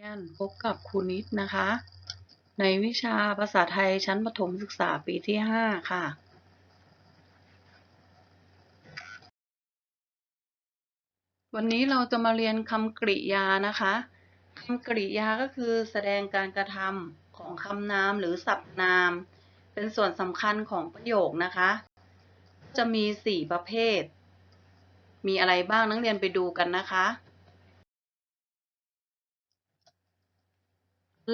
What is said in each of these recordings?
รียนพบกับครูนิดนะคะ ในวิชาภาษาไทยชั้นประถมศึกษาปีที่ 5 ค่ะ วันนี้เราจะมาเรียนคำกริยานะคะคำกริยาก็คือแสดงการกระทำของคำนามหรือศัพท์นาม เป็นส่วนสำคัญของประโยคนะคะ จะมี 4 ประเภท มีอะไรบ้างนักเรียนไปดูกันนะคะ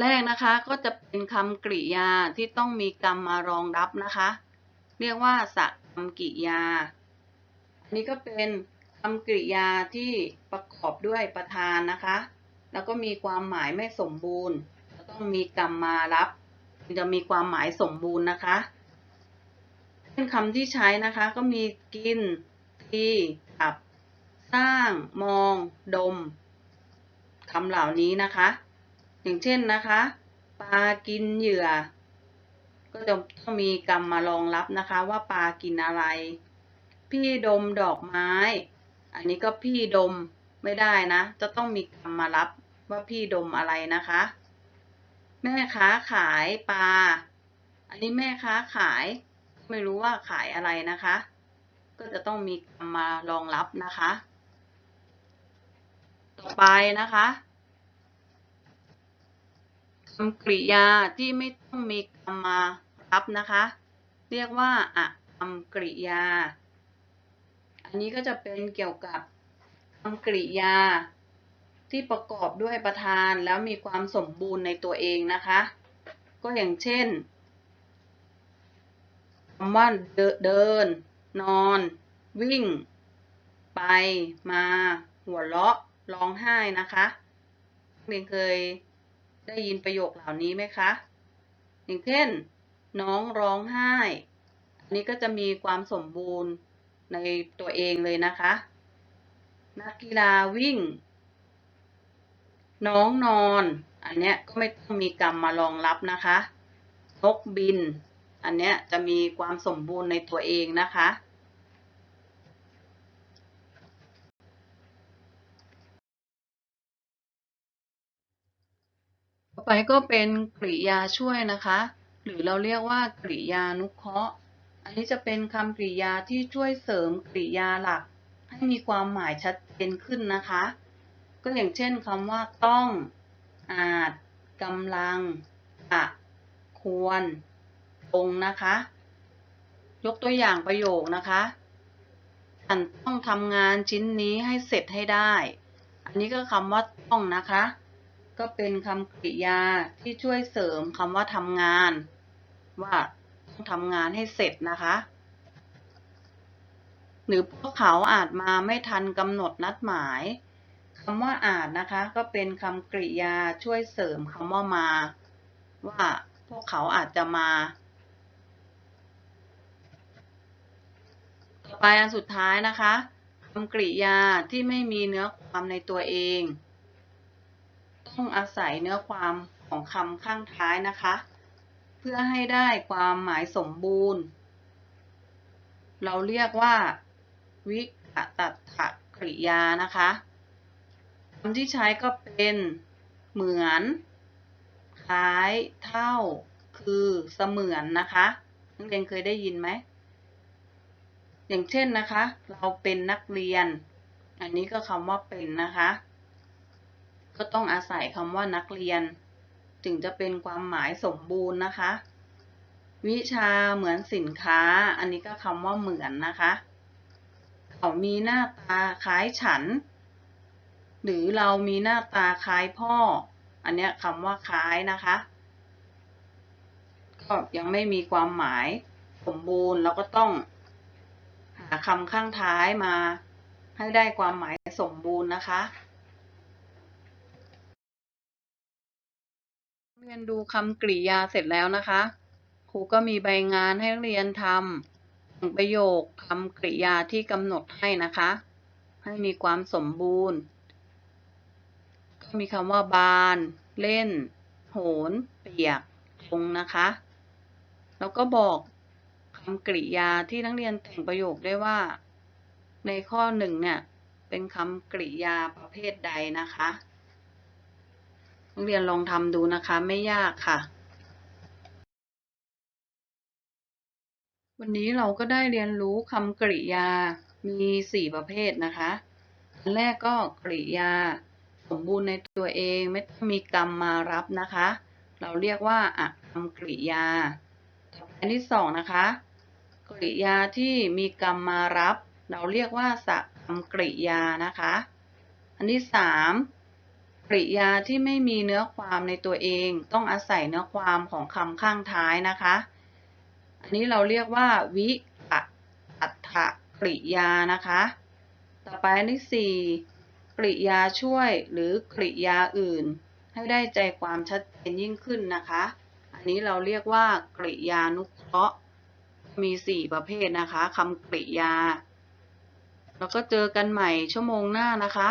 แรกนะคะก็จะเป็นคำกริยาที่ต้องมีกรรมมารองรับนะคะ เรียกว่าสักรรมกริยา อันนี้ก็เป็นคำกริยาที่ประกอบด้วยประธานนะคะ แล้วก็มีความหมายไม่สมบูรณ์จะต้องมีกรรมมารับจะมีความหมายสมบูรณ์นะคะเป็นคำที่ใช้นะคะก็มีกินทีขับ สร้าง มอง ดมคำเหล่านี้นะคะ อย่างเช่นนะคะปลากินเหยื่อ ก็จะต้องมีกรรมมารองรับนะคะว่าปลากินอะไร พี่ดมดอกไม้ อันนี้ก็พี่ดมไม่ได้นะ จะต้องมีกรรมมารับว่าพี่ดมอะไรนะคะ แม่ค้าขายปลา อันนี้แม่ค้าขาย ไม่รู้ว่าขายอะไรนะคะ ก็จะต้องมีกรรมมารองรับนะคะ ต่อไปนะคะ คำกริยาที่ไม่ต้องมีกรรมมารับนะคะ เรียกว่าอะคำกริยา อันนี้ก็จะเป็นเกี่ยวกับคำกริยา ที่ประกอบด้วยประธานแล้วมีความสมบูรณ์ในตัวเองนะคะ ก็อย่างเช่นคำว่าเดิน นอน วิ่ง ไป มา หัวเราะ ร้องไห้นะคะเรียนเคย ได้ยินประโยคเหล่านี้ไหมคะ อย่างเช่น น้องร้องไห้ อันนี้ก็จะมีความสมบูรณ์ในตัวเองเลยนะคะ นักกีฬาวิ่ง น้องนอน อันเนี้ยก็ไม่ต้องมีกรรมมารองรับนะคะนกบิน อันเนี้ยจะมีความสมบูรณ์ในตัวเองนะคะ ต่อไปก็เป็นกริยาช่วยนะคะ หรือเราเรียกว่ากริยานุเคราะห์ อันนี้จะเป็นคำกริยาที่ช่วยเสริมกริยาหลัก ให้มีความหมายชัดเจนขึ้นนะคะ ก็อย่างเช่นคำว่าต้อง อาจกำลังอะควรตรงนะคะ ยกตัวอย่างประโยคนะคะฉันต้องทำงานชิ้นนี้ให้เสร็จให้ได้ อันนี้ก็คำว่าต้องนะคะ ก็เป็นคำกริยาที่ช่วยเสริมคำว่าทำงาน ว่าต้องทำงานให้เสร็จนะคะ หรือพวกเขาอาจมาไม่ทันกำหนดนัดหมายคำว่าอาจนะคะ ก็เป็นคำกริยาช่วยเสริมคำว่ามา ว่าพวกเขาอาจจะมาต่อไปอันสุดท้ายนะคะคำกริยาที่ไม่มีเนื้อความในตัวเอง ต้องอาศัยเนื้อความของคำข้างท้ายนะคะ เพื่อให้ได้ความหมายสมบูรณ์ เราเรียกว่า วิกตัตถกริยานะคะคำที่ใช้ก็เป็นเหมือน คล้ายเท่า คือเสมือนนะคะนักเรียนเคยได้ยินไหม อย่างเช่นนะคะ เราเป็นนักเรียน อันนี้ก็คำว่าเป็นนะคะ ก็ต้องอาศัยคำว่านักเรียน ถึงจะเป็นความหมายสมบูรณ์นะคะ วิชาเหมือนสินค้า อันนี้ก็คำว่าเหมือนนะคะ เขามีหน้าตาคล้ายฉัน หรือเรามีหน้าตาคล้ายพ่อ อันนี้คำว่าคล้ายนะคะก็ยังไม่มีความหมายสมบูรณ์เราก็ต้องหาคำข้างท้ายมาให้ได้ความหมายสมบูรณ์นะคะ เรียนดูคำกริยาเสร็จแล้วนะคะ ครูก็มีใบงานให้เรียนทำประโยคคำกริยาที่กำหนดให้นะคะ ให้มีความสมบูรณ์ ก็มีคำว่าบาน เล่น โหน เปียกทงนะคะ แล้วก็บอกคำกริยาที่นักเรียนแต่งประโยคได้ว่า ในข้อหนึ่งเนี่ย เป็นคำกริยาประเภทใดนะคะ นักเรียนลองทำดูนะคะ ไม่ยากค่ะ วันนี้เราก็ได้เรียนรู้คำกริยา มีสี่ประเภทนะคะอันแรกก็กริยา สมบูรณ์ในตัวเองไม่ต้องมีกรรมมารับนะคะ เราเรียกว่าอะคำกริยา อันที่สองนะคะ กริยาที่มีกรรมมารับ เราเรียกว่าสกรรกริยานะคะ อันที่สาม กริยาที่ไม่มีเนื้อความในตัวเอง ต้องอาศัยเนื้อความของคำข้างท้ายนะคะ อันนี้เราเรียกว่า วิกะอัฏฐกริยานะคะ ต่อไปอันที่สี่กริยาช่วยหรือกริยาอื่น ให้ได้ใจความชัดเจนยิ่งขึ้นนะคะ อันนี้เราเรียกว่ากริยานุเคราะห์มีสี่ประเภทนะคะคำกริยา แล้วก็เจอกันใหม่ชั่วโมงหน้านะคะ